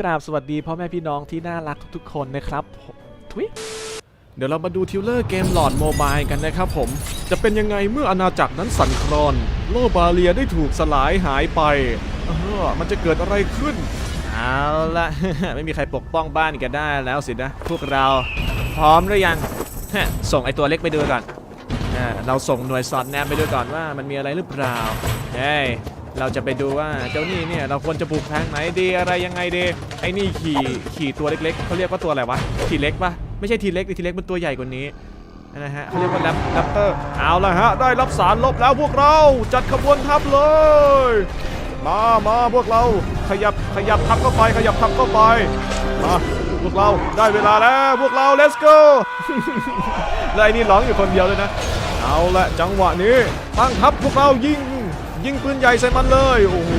กราบสวัสดีพ่อแม่พี่น้องที่น่ารักทุกๆคนนะครับทุยเดี๋ยวเรามาดูทิวเลอร์เกมหลอดโมบายกันนะครับผม จะเป็นยังไงเมื่ออาณาจักรนั้นสั่นคลอน โลบาเลียได้ถูกสลายหายไป เออ มันจะเกิดอะไรขึ้น เอาละไม่มีใครปกป้องบ้านกันได้แล้วสินะ พวกเราพร้อมหรือยัง ส่งไอตัวเล็กไปดูก่อน เราส่งหน่วยสอดแนมไปดูก่อนว่ามันมีอะไรหรือเปล่า เฮ้ เราจะไปดูว่าเจ้านี่เนี่ยเราควรจะปลูกทางไหนดีอะไรยังไงดีไอ้นี่ขี่ขี่ตัวเล็กๆเขาเรียกว่าตัวอะไรวะทีเล็กปะไม่ใช่ทีเล็กทีเล็กมันตัวใหญ่กว่านี้นะฮะเขาเรียกว่าแรปแรปเตอร์เอาละฮะได้รับสารลบแล้วพวกเราจัดขบวนทัพเลย มามาพวกเราขยับขยับทับเข้าไปขยับทับเข้าไปมาพวกเราได้เวลาแล้วพวกเรา let's go แล้วไอ้นี่ร้องอยู่คนเดียวเลยนะ เอาละจังหวะนี้ตั้งทัพพวกเรายิง ยิงปืนใหญ่ใส่มันเลย โอ้โห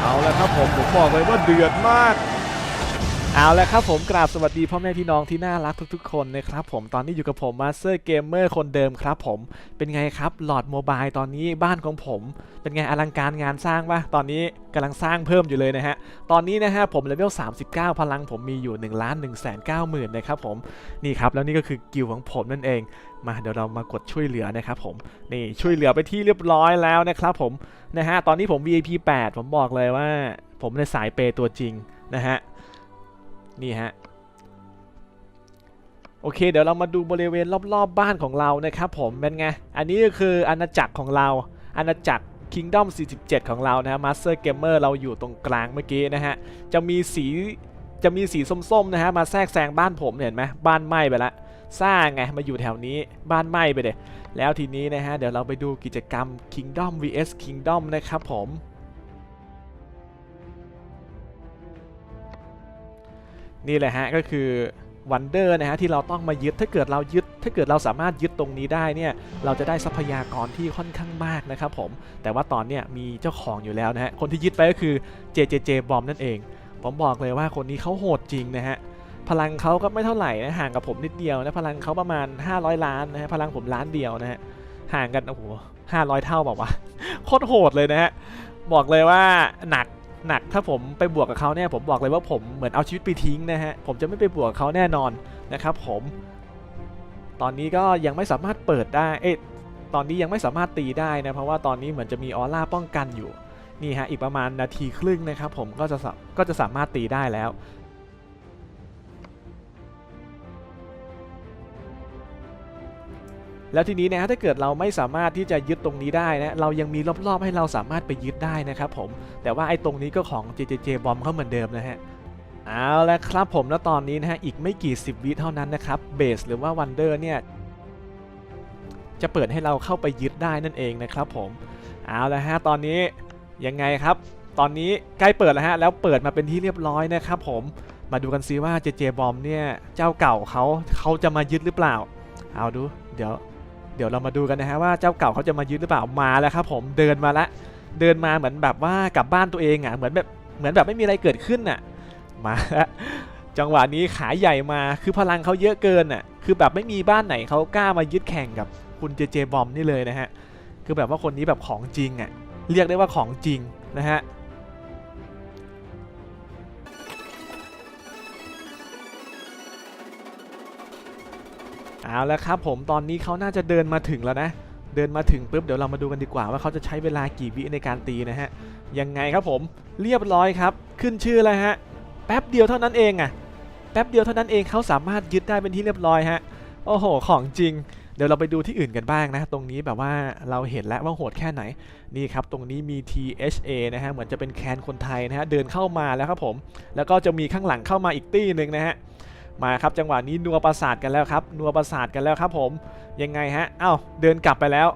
เอาละครับผม ผมบอกเลยว่าเดือดมาก เอาละครับผมกราบสวัสดีพ่อแม่พี่น้องที่น่ารักทุกๆคนนะครับผมตอนนี้อยู่กับผมมาสเตอร์เกมเมอร์คนเดิมครับผมเป็นไงครับหลอดโมบายตอนนี้บ้านของผม เป็นไงอลังการงานสร้างปะตอนนี้กำลังสร้างเพิ่มอยู่เลยนะฮะ ตอนนี้นะฮะผมเลเวล39 พลังผมมีอยู่1 1 9 0 0 0 0นะครับผมนี่ครับแล้วนี่ก็คือกิลของผมนั่นเองมาเดี๋ยวเรามากดช่วยเหลือนะครับผมนี่ช่วยเหลือไปที่เรียบร้อยแล้วนะครับผมนะฮะตอนนี้ผม VIP 8 ผมบอกเลยว่า ผมในสายเปย์ตัวจริงนะฮะ นี่ฮะโอเค เดี๋ยวเรามาดูบริเวณรอบๆบบ้านของเรานะครับผมเป็นไง อันนี้ก็คืออาณาจักรของเรา อาณาจักร Kingdom 47 ของเรานะฮะ Master Gamer เราอยู่ตรงกลางเมื่อกี้นะฮะ จะมีสีจะมีสีส้มๆนะฮะมาแทรกแซงบ้านผมเห็นไหมบ้านไหม้ไปละสร้างไงมาอยู่แถวนี้บ้านไหม้ไปเดยแล้วทีนี้นะฮะเดี๋ยวเราไปดูกิจกรรม Kingdom vs Kingdom นะครับผม นี่แหละฮะก็คือวันเดอร์นะฮะที่เราต้องมายึดถ้าเกิดเรายึด ถ้าเกิดเราสามารถยึดตรงนี้ได้เนี่ยเราจะได้ทรัพยากรที่ค่อนข้างมากนะครับผมแต่ว่าตอนเนี้ยมีเจ้าของอยู่แล้วนะฮะคนที่ยึดไปก็คือ JJJ บอมนั่นเอง ผมบอกเลยว่าคนนี้เขาโหดจริงนะฮะพลังเขาก็ไม่เท่าไหร่นะห่างกับผมนิดเดียวนะพลังเขาประมาณ 500 ล้านนะฮะพลังผมล้านเดียวนะฮะห่างกันโอ้โห500เท่าบอกว่าโคตรโหดเลยนะฮะบอกเลยว่าหนัก หนักถ้าผมไปบวกกับเขาเนี่ยผมบอกเลยว่าผมเหมือนเอาชีวิตไปทิ้งนะฮะผมจะไม่ไปบวกกับเขาแน่นอนนะครับผม ตอนนี้ก็ยังไม่สามารถเปิดได้เอ๊ะตอนนี้ยังไม่สามารถตีได้นะเพราะว่าตอนนี้เหมือนจะมีออร่าป้องกันอยู่นี่ฮะอีกประมาณนาทีครึ่งนะครับผมก็จะก็จะสามารถตีได้แล้ว แล้วทีนี้นะฮะถ้าเกิดเราไม่สามารถที่จะยึดตรงนี้ได้นะเรายังมีรอบๆ ให้เราสามารถไปยึดได้นะครับผมแต่ว่าไอ้ตรงนี้ก็ของ JJJ บอมเขาเหมือนเดิมนะฮะเอาละครับผมแล้วตอนนี้นะฮะอีกไม่กี่สิบวิเท่านั้นนะครับเบสหรือว่าวันเดอร์เนี่ยจะเปิดให้เราเข้าไปยึดได้นั่นเองนะครับผมเอาละฮะตอนนี้ยังไงครับ ตอนนี้ใกล้เปิดแล้วฮะแล้วเปิดมาเป็นที่เรียบร้อยนะครับผมมาดูกันซิว่า JJ บอมเนี่ยเจ้าเก่าเขาเขาจะมายึดหรือเปล่า เอาดู เดี๋ยว เดี๋ยวเรามาดูกันนะฮะว่าเจ้าเก่าเขาจะมายึดหรือเปล่ามาแล้วครับผมเดินมาละเดินมาเหมือนแบบว่ากลับบ้านตัวเองอะเหมือนแบบเหมือนแบบไม่มีอะไรเกิดขึ้นน่ะมาจังหวะนี้ขาใหญ่มาคือพลังเขาเยอะเกินน่ะคือแบบไม่มีบ้านไหนเขากล้ามายึดแข่งกับคุณเจเจบอมนี่เลยนะฮะคือแบบว่าคนนี้แบบของจริงอะเรียกได้ว่าของจริงนะฮะ เอาแล้วครับผมตอนนี้เขาน่าจะเดินมาถึงแล้วนะ เดินมาถึงปุ๊บเดี๋ยวเรามาดูกันดีกว่าว่าเขาจะใช้เวลากี่วิในการตีนะฮะยังไงครับผมเรียบร้อยครับขึ้นชื่อแล้วฮะแป๊บเดียวเท่านั้นเองอะแป๊บเดียวเท่านั้นเองเขาสามารถยึดได้เป็นที่เรียบร้อยฮะโอ้โห ของจริง เดี๋ยวเราไปดูที่อื่นกันบ้างนะ ตรงนี้แบบว่าเราเห็นแล้วว่าโหดแค่ไหน นี่ครับ ตรงนี้มี THA นะฮะ เหมือนจะเป็นแคนคนไทยนะฮะ เดินเข้ามาแล้วครับผม แล้วก็จะมีข้างหลังเข้ามาอีกตี้หนึ่งนะฮะ มาครับจังหวะนี้นัวประสาทกันแล้วครับนัวประสาทกันแล้วครับผมยังไงฮะอ้าวเดินกลับไปแล้ว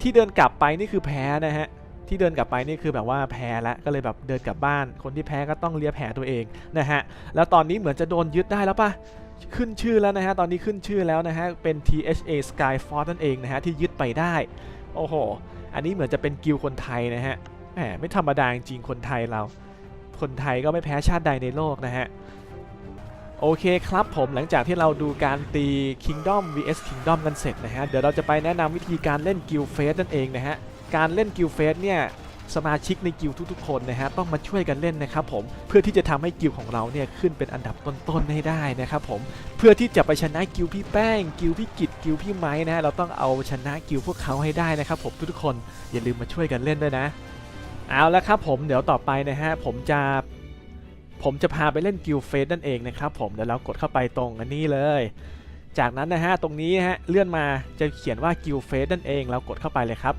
ที่เดินกลับไปนี่คือแพ้นะฮะที่เดินกลับไปนี่คือแบบว่าแพ้แล้วก็เลยแบบเดินกลับบ้าน คนที่แพ้ก็ต้องเลียแผลตัวเองนะฮะแล้วตอนนี้เหมือนจะโดนยึดได้แล้วปะขึ้นชื่อแล้วนะฮะตอนนี้ขึ้นชื่อแล้วนะฮะเป็น THA Skyforce นั่นเองนะฮะที่ยึดไปได้โอ้โหอันนี้เหมือนจะเป็นกิลคนไทยนะฮะแหมไม่ธรรมดาจริงคนไทยเรา คนไทยก็ไม่แพ้ชาติใดในโลกนะฮะ โอเคครับผมหลังจากที่เราดูการตี Kingdom vs Kingdom กันเสร็จนะฮะ เดี๋ยวเราจะไปแนะนำวิธีการเล่น Guild Phase นั่นเองนะฮะ การเล่น Guild Phase เนี่ยสมาชิกในกิลทุกๆคนนะฮะต้องมาช่วยกันเล่นนะครับผมเพื่อที่จะทำให้กิลของเราเนี่ยขึ้นเป็นอันดับต้นๆให้ได้นะครับผมเพื่อที่จะไปชนะกิลพี่แป้ง กิลพี่กิจกิลพี่ไม้นะฮะเราต้องเอาชนะกิลพวกเขาให้ได้นะครับผมทุกๆคนอย่าลืมมาช่วยกันเล่นด้วยนะ เอาละครับผมเดี๋ยวต่อไปนะฮะผมจะ ผมจะพาไปเล่นกิลเฟสนั่นเองนะครับผมเดี๋ยวเรากดเข้าไปตรงอันนี้เลย จากนั้นนะฮะตรงนี้ฮะเลื่อนมาจะเขียนว่ากิลเฟสนั่นเองเรากดเข้าไปเลยครับ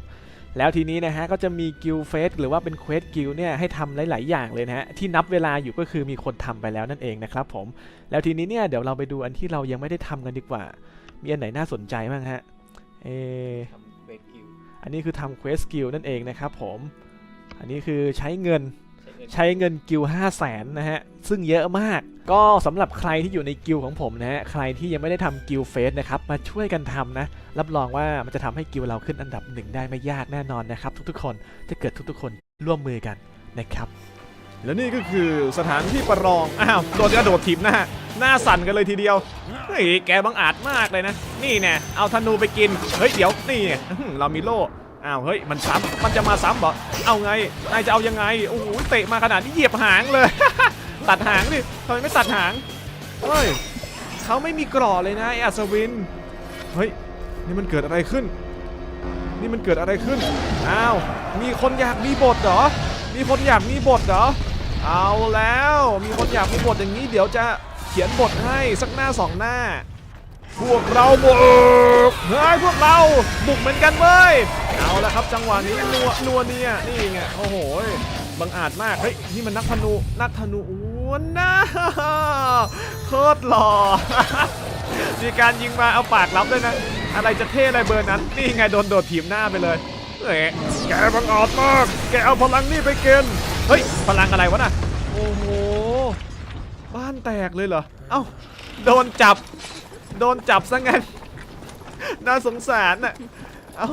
แล้วทีนี้นะฮะก็จะมีกิลเฟสหรือว่าเป็นเควสกิลเนี่ยให้ทำหลาย ๆ อย่างเลยนะฮะที่นับเวลาอยู่ก็คือมีคนทำไปแล้วนั่นเองนะครับผมแล้วทีนี้เนี่ยเดี๋ยวเราไปดูอันที่เรายังไม่ได้ทำกันดีกว่า มีอันไหนน่าสนใจบ้างฮะเออทำเวทคิวอันนี้คือทำเควสกิลนั่นเองนะครับผมอันนี้คือใช้เงิน ใช้เงินใช้เงินกิลห้าแสนนะฮะ ซึ่งเยอะมาก ก็สำหรับใครที่อยู่ในกิลของผมนะฮะ ใครที่ยังไม่ได้ทำกิลเฟสนะครับ มาช่วยกันทำนะ รับรองว่ามันจะทำให้กิลเราขึ้นอันดับหนึ่งได้ไม่ยากแน่นอนนะครับ ทุกๆ คน ถ้าเกิดทุกๆ คนร่วมมือกันนะครับ และนี่ก็คือสถานที่ประลอง อ้าว โดนกระโดดถีบหน้า หน้าสั่นกันเลยทีเดียว เฮ้ย แกบังอาจมากเลยนะ นี่แน่เอาธนูไปกิน เฮ้ย เดี๋ยว นี่ไงอื้อหือเรามีโล่ อ้าวเฮ้ยมันซ้ำมันจะมาซ้ำเหรอเอาไงนายจะเอายังไงโอ้โหเตะมาขนาดนี้เหยียบหางเลย ตัดหางดิทำไมไม่ตัดหางเฮ้ยเขาไม่มีกรอเลยนะไออัศวินเฮ้ยนี่มันเกิดอะไรขึ้น นี่มันเกิดอะไรขึ้นอ้าวมีคนอยากมีบทเหรอมีคนอยากมีบทเหรอเอาแล้วมีคนอยากมีบทอย่างนี้เดี๋ยวจะเขียนบทให้สักหน้าสองหน้า พวกเราบุกเฮ้ยพวกเราบุกเหมือนกันเว้ย เอาละครับจังหวะนี้นัวนัวเนี่ยนี่ไงโอ้โหบังอาจมากเฮ้ยนี่มันนักธนูนักธนูอ้วนนะโคตรหล่อมีการยิงมาเอาปากรับด้วยนะ อะไรจะเท่อะไรเบอร์นั้น นี่ไงโดนโดดถีบหน้าไปเลยเฮ้ยแกบังอาจมากแกเอาพลังนี่ไปเกินเฮ้ยพลังอะไรวะน่ะโอ้โหบ้านแตกเลยเหรอเอ้าโดนจับ โดนจับซะงั้น น่าสงสารน่ะ เอ้า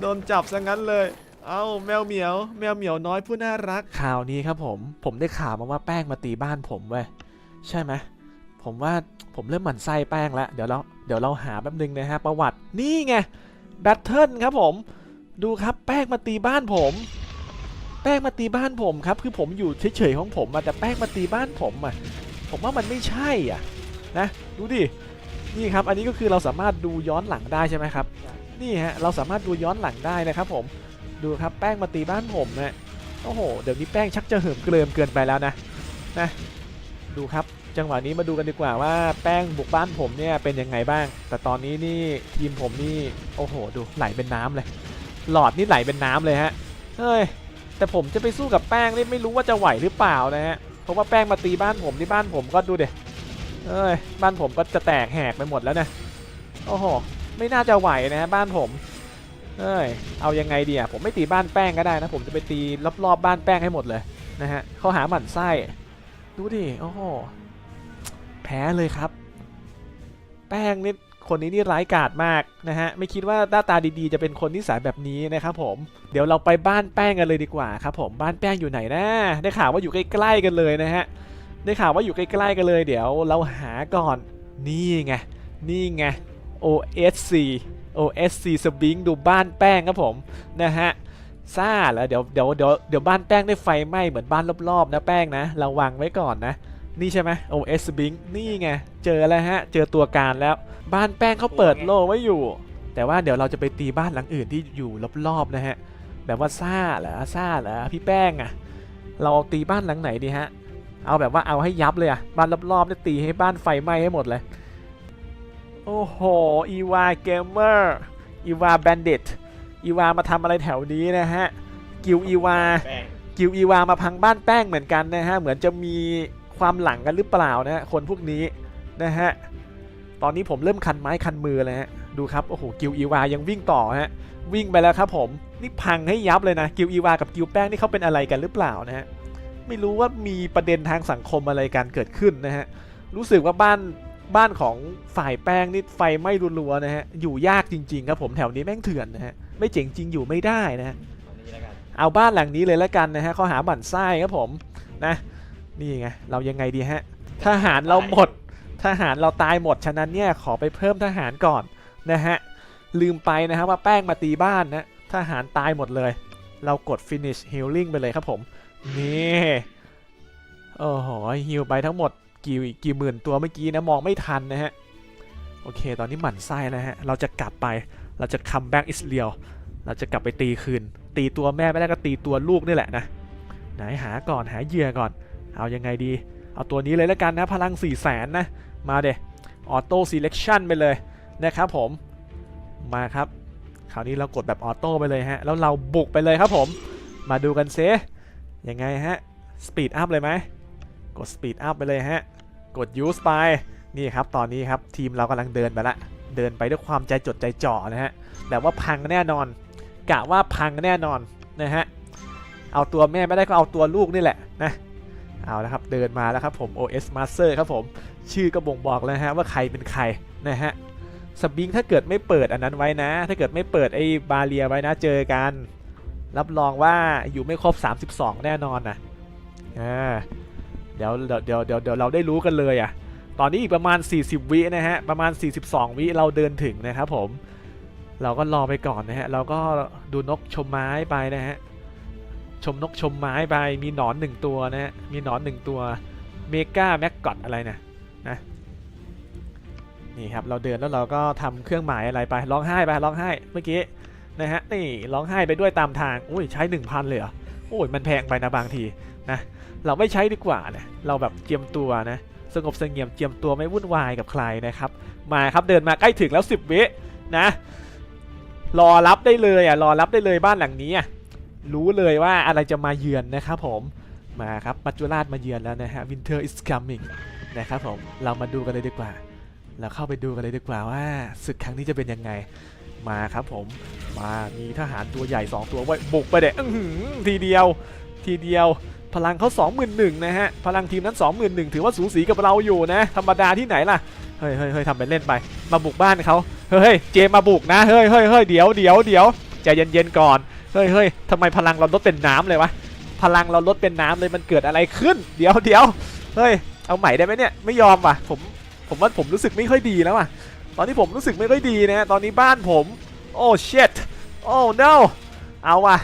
โดนจับซะงั้นเลย เอ้าแมวเหมียว แมวเหมียวน้อยผู้น่ารัก ข่าวนี้ครับผม ผมได้ข่าวมาว่าแป้งมาตีบ้านผมเว้ย ใช่ไหม ผมว่าผมเริ่มหมั่นไส้แป้งแล้ว เดี๋ยวเรา เดี๋ยวเราหาแป๊บนึงนะฮะ ประวัติ นี่ไง แบทเทิลครับผม ดูครับแป้งมาตีบ้านผม แป้งมาตีบ้านผมครับ คือผมอยู่เฉยๆของผมอะแต่แป้งมาตีบ้านผมอะผมว่ามันไม่ใช่อะนะ ดูดิ นี่ครับอันนี้ก็คือเราสามารถดูย้อนหลังได้ใช่ไหมครับนี่ฮะเราสามารถดูย้อนหลังได้นะครับผมดูครับแป้งมาตีบ้านผมนะโอ้โหเดี๋ยวนี้แป้งชักจะเหิมเกริมเกินไปแล้วนะนะดูครับจังหวะนี้มาดูกันดีกว่าว่าแป้งบุกบ้านผมเนี่ยเป็นยังไงบ้าง แต่ตอนนี้นี่ทีมผมนี่โอ้โหดูไหลเป็นน้ำเลย หลอดนี่ไหลเป็นน้ำเลยฮะเฮ้ยแต่ผมจะไปสู้กับแป้งนี่ไม่รู้ว่าจะไหวหรือเปล่านะฮะเพราะว่าแป้งมาตีบ้านผมที่บ้านผมก็ดูเด็ เอ้ยบ้านผมก็จะแตกแหกไปหมดแล้วนะโอ้โหไม่น่าจะไหวนะฮะบ้านผมเอ้ยเอายังไงดีอะผมไม่ตีบ้านแป้งก็ได้นะ ผมจะไปตีรอบๆบ้านแป้งให้หมดเลยนะฮะเขาหาหมั่นไส้ดูดิโอ้โหแพ้เลยครับ แป้งนี่คนนี้นี่ร้ายกาจมากนะฮะไม่คิดว่าหน้าตาดีๆ จะเป็นคนนิสัยแบบนี้นะครับผมเดี๋ยวเราไปบ้านแป้งกันเลยดีกว่าครับผมบ้านแป้งอยู่ไหนนะได้ข่าวว่าอยู่ใกล้ๆกันเลยนะฮะ ได้ข่าวว่าอยู่ใกล้ๆกันเลยเดี๋ยวเราหาก่อน นี่ไง นี่ไง OSC OSC สบิงดูบ้านแป้งครับผม นะฮะซ่าแล้วเดี๋ยวเดี๋ยวเดี๋ยวเดี๋ยวบ้านแป้งได้ไฟไหม้เหมือนบ้านรอบๆนะแป้งนะระวังไว้ก่อนนะ นี่ใช่ไหม OS สบิงนี่ไง เจอแล้วฮะ เจอตัวการแล้ว บ้านแป้งเขาเปิดโล่ไว้อยู่ แต่ว่าเดี๋ยวเราจะไปตีบ้านหลังอื่นที่อยู่รอบๆนะฮะ แบบว่าซ่าเหรอซ่าเหรอพี่แป้งอะเราตีบ้านหลังไหนดีฮะ เอาแบบว่าเอาให้ยับเลยอะบ้านรอบๆเนี่ยตีให้บ้านไฟไหม้ให้หมดเลย โอ้โหอีวาเกมเมอร์อีวาแบนดิตอีวามาทำอะไรแถวนี้นะฮะ กิวอีวา กิวอีวามาพังบ้านแป้งเหมือนกันนะฮะ เหมือนจะมีความหลังกันหรือเปล่านะฮะ คนพวกนี้นะฮะ ตอนนี้ผมเริ่มคันไม้คันมือเลยฮะ ดูครับ โอ้โห กิวอีวายังวิ่งต่อฮะ วิ่งไปแล้วครับผม นี่พังให้ยับเลยนะ กิวอีวากับกิวแป้งนี่เขาเป็นอะไรกันหรือเปล่านะฮะ ไม่รู้ว่ามีประเด็นทางสังคมอะไรกันเกิดขึ้นนะฮะ รู้สึกว่าบ้านบ้านของฝ่ายแป้งนี่ไฟไหม้รัวๆนะฮะ อยู่ยากจริง ๆ ครับผมแถวนี้แม่งเถื่อนนะฮะ ไม่เจ๋งจริงอยู่ไม่ได้นะฮะเอาบ้านหลังนี้เลยแล้วกันนะฮะข้อหาบั่นไส้ครับผมนะ นี่ไงเรายังไงดีฮะทหารเราหมดทหารเราตายหมดฉะนั้นเนี่ยขอไปเพิ่มทหารก่อนนะฮะลืมไปนะฮะว่าแป้งมาตีบ้านนะทหารตายหมดเลย เรากด finish healing ไปเลยครับผม นี่โอ้โหฮิลไปทั้งหมดกี่กี่หมื่นตัวเมื่อกี้นะมองไม่ทันนะฮะ โอเค ตอนนี้หมั่นไส้แล้วฮะ เราจะกลับไปเราจะ come back is real เราจะกลับไปตีคืน ตีตัวแม่ไม่ได้ก็ตีตัวลูกนี่แหละนะไหนหาก่อนหาเหยื่อก่อน เอายังไงดี เอาตัวนี้เลยแล้วกันนะ พลัง4 0 0แสนนะ มาเดออโต้ selection ไปเลยนะครับผมมาครับ คราวนี้เรากดแบบออโต้ไปเลยฮะ แล้วเราบุกไปเลยครับผม มาดูกันเซ ยังไงฮะสปีดอัพเลยไหมกดสปีดอัพไปเลยฮะ กด use ไปนี่ครับ ตอนนี้ครับทีมเรากำลังเดินไปละ เดินไปด้วยความใจจดใจจ่อนะฮะแบบว่าพังแน่นอน กะว่าพังแน่นอนนะฮะ เอาตัวแม่ไม่ได้ก็เอาตัวลูกนี่แหละนะ เอาละครับ เดินมาแล้วครับผม OS Master ครับผม ชื่อก็บ่งบอกแล้วฮะว่าใครเป็นใครนะฮะ สบิงถ้าเกิดไม่เปิดอันนั้นไว้นะ ถ้าเกิดไม่เปิดไอ้บาเรียไว้นะเจอกัน รับรองว่าอยู่ไม่ครบ 32 แน่นอนนะอ่าเดี๋ยวเดี๋ยวเดี๋ยวเดี๋ยวเดี๋ยวเราได้รู้กันเลยอะตอนนี้อีกประมาณ 40 วินะฮะประมาณ 42 วิเราเดินถึงนะครับผมเราก็รอไปก่อนนะฮะเราก็ดูนกชมไม้ไปนะฮะชมนกชมไม้ไปมีหนอนหนึ่งตัวนะฮะมีหนอนหนึ่งตัวเมกาแม็กกอดอะไรนะนะนี่ครับเราเดินแล้วเราก็ทำเครื่องหมายอะไรไปร้องไห้ไปร้องไห้เมื่อกี้ นะฮะนี่ร้องไห้ไปด้วยตามทางอุ้ยใช้ 1,000 เลยเหรอโอ้ยมันแพงไปนะบางทีนะเราไม่ใช้ดีกว่านะเราแบบเจียมตัวนะสงบเสงี่ยมเจียมตัวไม่วุ่นวายกับใครนะครับมาครับเดินมาใกล้ถึงแล้ว 10 วินะรอรับได้เลยอะรอรับได้เลยบ้านหลังนี้อะรู้เลยว่าอะไรจะมาเยือนนะครับผมมาครับปัจจุราชมาเยือนแล้วนะฮะ Winter is coming นะครับผมเรามาดูกันเลยดีกว่า เราเข้าไปดูกันเลยดีกว่าว่าศึกครั้งนี้จะเป็นยังไง มาครับผมมามีทหารตัวใหญ่ 2 ตัวไว้บุกไปเด็ดทีเดียวทีเดียว พลังเขา21,000นะฮะพลังทีมนั้น 21,000ถือว่าสูสีกับเราอยู่นะธรรมดาที่ไหนล่ะเฮ้ยเฮ้ยเฮ้ยทำไปเล่นไป มาบุกบ้านเขาเฮ้ยเจมมาบุกนะเฮ้ยเฮ้ยเฮ้ยเดี๋ยวเดี๋ยวเดี๋ยวใจเย็นๆก่อนเฮ้ยเฮ้ยทำไมพลังเราลดเป็นน้ำเลยวะพลังเราลดเป็นน้ำเลยมันเกิดอะไรขึ้น เดี๋ยวเดี๋ยวเฮ้ยเอาใหม่ได้ไหมเนี่ยไม่ยอมว่ะผมผมว่าผมรู้สึกไม่ค่อยดีแล้วอะ อนนี้ผมรู้สึกไม่ค่อยดีนะตอนนี้บ้านผม โอ้ shit โอ้ no เอาว่ะ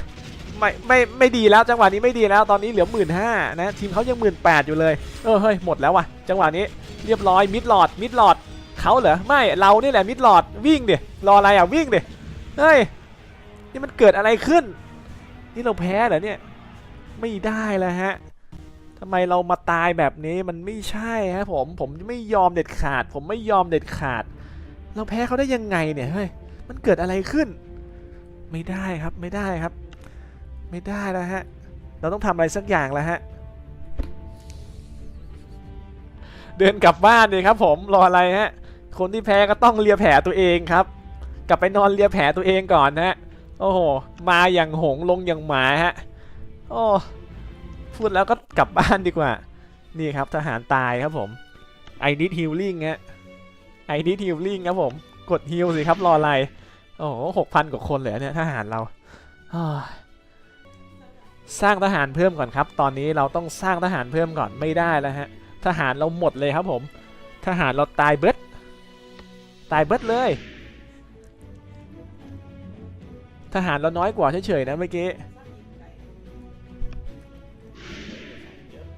ไม่ไม่ไม่ดีแล้วจังหวะนี้ไม่ดีแล้วตอนนี้เหลือหมื่นห้านะทีมเขายังหมื่นแปดอยู่เลยเออเฮ้ยหมดแล้วว่ะ จังหวะนี้เรียบร้อยมิดหลอดมิดหลอดเขาเหรอไม่เรานี่แหละมิดหลอดวิ่งดิรออะไรอะวิ่งดิเฮ้ยนี่มันเกิดอะไรขึ้น นี่เราแพ้เหรอเนี่ยไม่ได้แล้วฮะทำไมเรามาตายแบบนี้มันไม่ใช่ฮะผมผมไม่ยอมเด็ดขาด ผมไม่ยอมเด็ดขาด เราแพ้เขาได้ยังไงเนี่ยเฮ้ยมันเกิดอะไรขึ้น ไม่ได้ครับไม่ได้ครับ ไม่ได้แล้วฮะเราต้องทำอะไรสักอย่างแล้วฮะเดินกลับบ้านเลยครับ ผมรออะไรฮะคนที่แพ้ก็ต้องเลียแผลตัวเองครับ กลับไปนอนเลียแผลตัวเองก่อนฮะโอ้โหมาอย่างหงลงอย่างหมาฮะโอ้พูดแล้วก็กลับบ้านดีกว่า นี่ครับทหารตายครับผม I need healing ฮะ I need healing ครับผม กด heal สิครับรออะไร โอ้โหหกพันกว่าคนเลยเนี่ยทหารเรา สร้างทหารเพิ่มก่อนครับ ตอนนี้เราต้องสร้างทหารเพิ่มก่อนไม่ได้แล้วฮะ ทหารเราหมดเลยครับผม ทหารเราตายเบิดตายเบิดเลย ทหารเราน้อยกว่าเฉยๆนะเมื่อกี้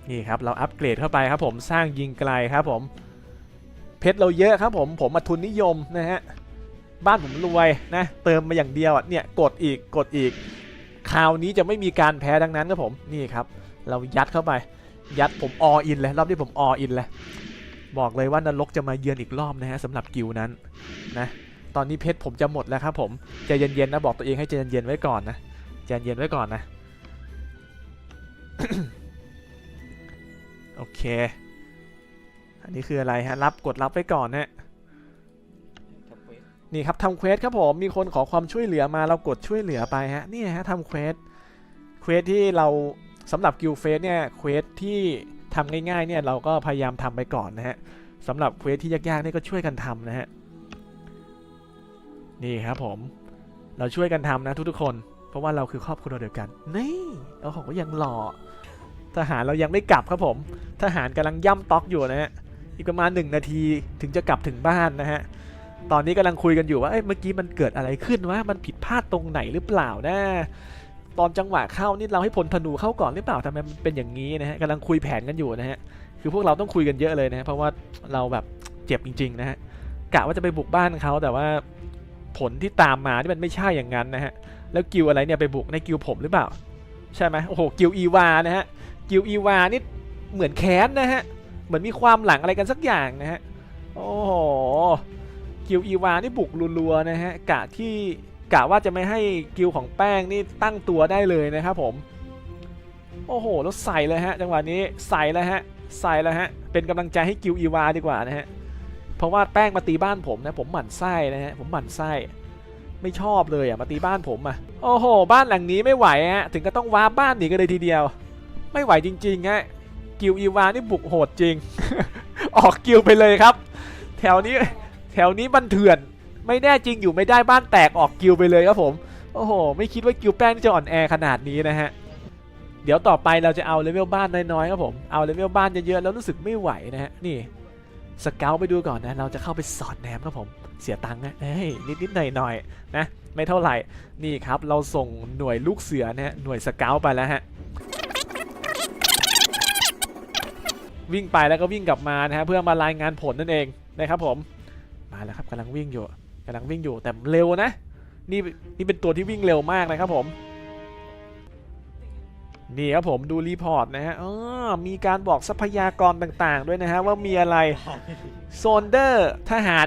นี่ครับเราอัปเกรดเข้าไปครับผมสร้างยิงไกลครับผม เพชรเราเยอะครับผมผมมาทุนนิยมนะฮะบ้านผมรวยนะเติมมาอย่างเดียวอะเนี่ยกดอีกกดอีกคราวนี้จะไม่มีการแพ้ดังนั้นครับผมนี่ครับ เรายัดเข้าไป ยัดผมออินเลยรอบนี้ผมออินเลยบอกเลยว่านรกจะมาเยือนอีกรอบนะฮะสำหรับกิวนั้นนะตอนนี้เพชรผมจะหมดแล้วครับผมใจเย็นๆนะบอกตัวเองให้ใจเย็นๆไว้ก่อนนะใจเย็นไว้ก่อนนะโอเค อันนี้คืออะไรฮะ รับกดรับไว้ก่อนนะนี่ครับทำเควสครับผม มีคนขอความช่วยเหลือมาเรากดช่วยเหลือไปฮะ นี่ฮะทำเควส เควสที่เราสำหรับกิลเฟสเนี่ย เควสที่ทำง่ายๆเนี่ยเราก็พยายามทำไปก่อนนะฮะสำหรับเควสที่ยากๆนี่ก็ช่วยกันทำนะฮะ นี่ครับผม เราช่วยกันทำนะทุกๆคน เพราะว่าเราคือครอบครัวเดียวกัน นี่เราของก็ยังหล่อทหารเรายังไม่กลับครับผม ทหารกำลังย่ำต๊อกอยู่นะฮะ อีกประมาณหนึ่งนาทีถึงจะกลับถึงบ้านนะฮะ ตอนนี้กำลังคุยกันอยู่ว่าเอ้ยเมื่อกี้มันเกิดอะไรขึ้นวะ มันผิดพลาดตรงไหนหรือเปล่านะ ตอนจังหวะเข้านี่เราให้พลธนูเข้าก่อนหรือเปล่าทำไมมันเป็นอย่างนี้นะฮะกำลังคุยแผนกันอยู่นะฮะ คือพวกเราต้องคุยกันเยอะเลยนะะเพราะว่าเราแบบเจ็บจริงๆนะฮะ กะว่าจะไปบุกบ้านเขาแต่ว่าผลที่ตามมาที่มันไม่ใช่อย่างนั้นนะฮะ แล้วกิวอะไรเนี่ยไปบุกในกิวผมหรือเปล่า ใช่ไหมโอ้โห กิวอีวานะฮะ กิวอีวานี่เหมือนแค้นนะฮะ เหมือนมีความหลังอะไรกันสักอย่างนะฮะ โอ้โห กิวอีวานี่บุกรัวๆนะฮะ กะที่กะว่าจะไม่ให้กิลของแป้งนี่ตั้งตัวได้เลยนะครับผม โอ้โห แล้วใส่เลยฮะ จังหวะนี้ใส่แล้วฮะ ใส่แล้วฮะ เป็นกำลังใจให้กิลอีวาดีกว่านะฮะ เพราะว่าแป้งมาตีบ้านผมนะ ผมหมั่นไส้นะฮะ ผมหมั่นไส้ไม่ชอบเลยอะมาตีบ้านผมอะโอ้โห บ้านหลังนี้ไม่ไหวฮะถึงก็ต้องวาบ้านหนีกันเลยทีเดียว ไม่ไหวจริงๆฮะ กิลอีวานี่บุกโหดจริง ออกกิลไปเลยครับ แถวนี้แถวนี้มันเถื่อน ไม่แน่จริงอยู่ไม่ได้บ้านแตกออกกิลไปเลยครับผม โอ้โห ไม่คิดว่ากิลแป้งจะอ่อนแอขนาดนี้นะฮะ เดี๋ยวต่อไปเราจะเอาเลเวลบ้านน้อยๆครับผม เอาเลเวลบ้านเยอะๆแล้วรู้สึกไม่ไหวนะฮะ นี่สเกลไปดูก่อนนะ เราจะเข้าไปสอดแนมครับผม เสียตังค์นะเฮ้ยนิดๆหน่อยๆนะ ไม่เท่าไหร่ นี่ครับ เราส่งหน่วยลูกเสือนะฮะ หน่วยสเกลไปแล้วฮะ วิ่งไปแล้วก็วิ่งกลับมานะฮะเพื่อมารายงานผลนั่นเองนะครับผมมาแล้วครับกำลังวิ่งอยู่กำลังวิ่งอยู่แต่เร็วนะนี่นี่เป็นตัวที่วิ่งเร็วมากนะครับผมนี่ครับผมดูรีพอร์ตนะฮะอ๋อมีการบอกทรัพยากรต่างๆ ด้วยนะฮะว่ามีอะไรโซนเดอร์ทหาร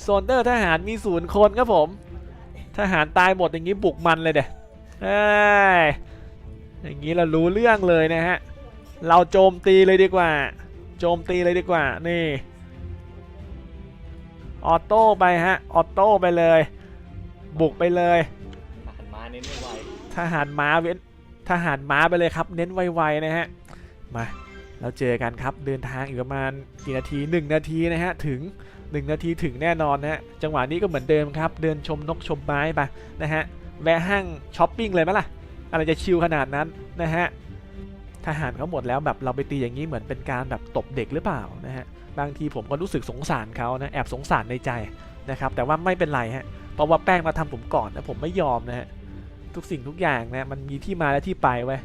โซนเดอร์ทหารมีศูนย์คนครับผม ทหารตายหมดอย่างนี้บุกมันเลยเด้ออย่างนี้เรารู้เรื่องเลยนะฮะ เราโจมตีเลยดีกว่า โจมตีเลยดีกว่า นี่ ออโต้ไปฮะ ออโต้ไปเลย บุกไปเลยหันมาเน้นไม่ไวทหารม้าเว้น ทหารม้าไปเลยครับ เน้นไวๆนะฮะ มา เราเจอกันครับ เดินทางอีกประมาณกี่นาที 1 นาทีนะฮะ ถึง 1 นาทีถึงแน่นอนนะฮะ จังหวะนี้ก็เหมือนเดิมครับ เดินชมนกชมไม้ไปนะฮะ แวะห้างช้อปปิ้งเลยไหมล่ะ อะไรจะชิลขนาดนั้นนะฮะ ทหารเขาหมดแล้วแบบเราไปตีอย่างนี้เหมือนเป็นการแบบตบเด็กหรือเปล่านะฮะบางทีผมก็รู้สึกสงสารเขานะแอบสงสารในใจนะครับแต่ว่าไม่เป็นไรฮะเพราะว่าแป้งมาทำผมก่อนนะผมไม่ยอมนะฮะทุกสิ่งทุกอย่างนะมันมีที่มาและที่ไปไว้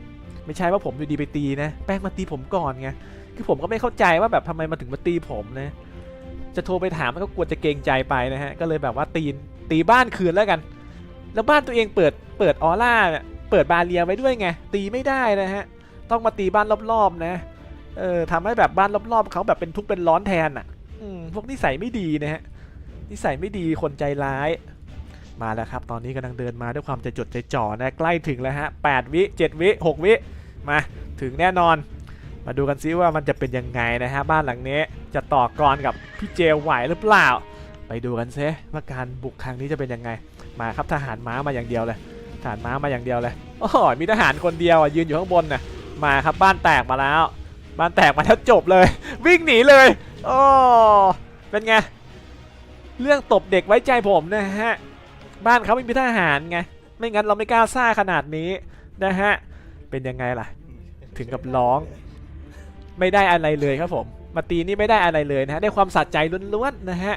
ไม่ใช่ว่าผมอยู่ดีไปตีนะแป้งมาตีผมก่อนไงคือผมก็ไม่เข้าใจว่าแบบทำไมมาถึงมาตีผมนะจะโทรไปถามมันก็กลัวจะเกรงใจไปนะฮะก็เลยแบบว่าตีนตีบ้านคืนแล้วกัน แล้วบ้านตัวเองเปิดเปิดออร่าเนี่ยเปิดบาเรียไว้ด้วยไงตีไม่ได้นะฮะ ต้องมาตีบ้านรอบๆนะ เออทำให้แบบบ้านรอบๆเขาแบบเป็นทุกข์เป็นร้อนแทนอะ อืมพวกนิสัยไม่ดีนะฮะ นิสัยไม่ดีคนใจร้าย มาแล้วครับ ตอนนี้กำลังเดินมาด้วยความใจจดใจจ่อนะ ใกล้ถึงแล้วฮะ8วิ7วิ6วิมาถึงแน่นอน มาดูกันซิว่ามันจะเป็นยังไงนะฮะบ้านหลังนี้จะต่อกรกับพี่เจไหวหรือเปล่า ไปดูกันซิว่าการบุกครั้งนี้จะเป็นยังไง มาครับทหารม้ามาอย่างเดียวเลยทหารม้ามาอย่างเดียวเลยโอ้โหมีทหารคนเดียวอะยืนอยู่ข้างบนน่ะ มาครับบ้านแตกมาแล้ว บ้านแตกมาแล้วจบเลย วิ่งหนีเลยโอ้เป็นไงเรื่องตบเด็กไว้ใจผมนะฮะบ้านเขาไม่มีทหารไงไม่งั้นเราไม่กล้าซ่าขนาดนี้นะฮะเป็นยังไงล่ะ ถึงกับร้อง ไม่ได้อะไรเลยครับผม มาตีนี่ไม่ได้อะไรเลยนะฮะได้ความสะใจล้วนๆนะฮะ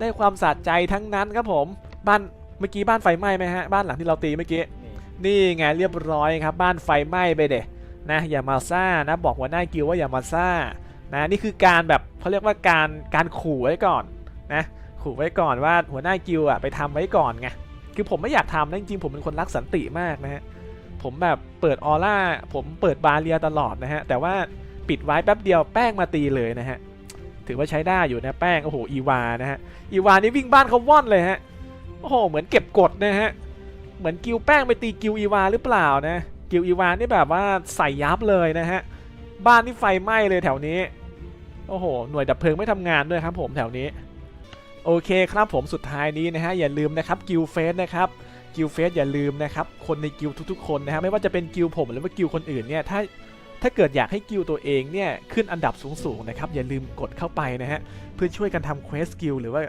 ได้ความสะใจทั้งนั้นครับผมบ้านเมื่อกี้บ้านไฟไหม้ไหมฮะบ้านหลังที่เราตีเมื่อกี้ นี่ไงเรียบร้อยครับบ้านไฟไหม้ไปเด็นะอย่ามาซ่านะบอกหัวหน้ากิวว่าอย่ามาซ่านะนี่คือการแบบเขาเรียกว่าการการขู่ไว้ก่อนนะขู่ไว้ก่อนว่าหัวหน้ากิวอะไปทำไว้ก่อนไงคือผมไม่อยากทำนะจริงๆผมเป็นคนรักสันติมากนะฮะผมแบบเปิดออร่าผมเปิดบาเรียตลอดนะฮะแต่ว่าปิดไว้แป๊บเดียวแป้งมาตีเลยนะฮะถือว่าใช้ได้อยู่นะแป้งโอ้โหอีวานะฮะอีวานี่วิ่งบ้านเขาว่อนเลยฮะโอ้โหเหมือนเก็บกดนะฮะ เหมือนกิวแป้งไปตีกิวอีวาหรือเปล่านะกิวอีวานี่แบบว่าใส่ยับเลยนะฮะบ้านนี่ไฟไหม้เลยแถวนี้โอ้โหหน่วยดับเพลิงไม่ทำงานด้วยครับผมแถวนี้โอเคครับผมสุดท้ายนี้นะฮะอย่าลืมนะครับกิวเฟสนะครับกิวเฟสอย่าลืมนะครับ คนในกิวทุกๆ คนนะฮะไม่ว่าจะเป็นกิวผมหรือว่ากิวคนอื่นเนี่ยถ้าถ้าเกิดอยากให้กิวตัวเองเนี่ยขึ้นอันดับสูงๆนะครับอย่าลืมกดเข้าไปนะฮะเพื่อช่วยกันทำเควสกิลหรือว่า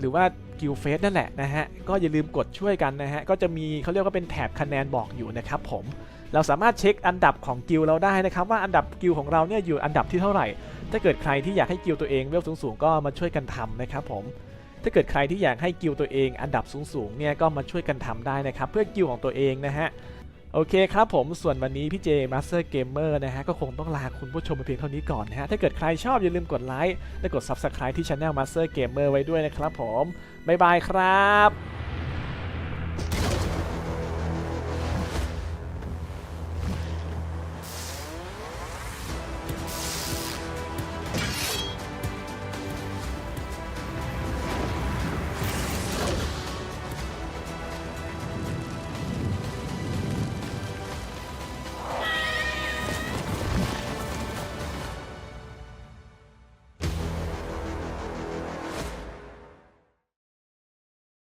หรือว่า กิลเฟสนั่นแหละนะฮะ ก็อย่าลืมกดช่วยกันนะฮะ ก็จะมีเขาเรียกว่าเป็นแถบคะแนนบอกอยู่นะครับผม เราสามารถเช็คอันดับของกิลเราได้นะครับ ว่าอันดับกิลของเราเนี่ยอยู่อันดับที่เท่าไหร่ ถ้าเกิดใครที่อยากให้กิลตัวเองเวลสูงๆก็มาช่วยกันทำนะครับผม ถ้าเกิดใครที่อยากให้กิลตัวเองอันดับสูงๆเนี่ยก็มาช่วยกันทำได้นะครับ เพื่อกิลของตัวเองนะฮะ โอเคครับผมส่วนวันนี้พี่เจมาสเตอร์เกมเมอร์นะฮะก็คงต้องลาคุณผู้ชมไปเพียงเท่านี้ก่อนนะฮะถ้าเกิดใครชอบอย่าลืมกดไลค์และกด Subscribe ที่ช anel Master Gamer ไว้ด้วยนะครับผม บ๊ายบายครับ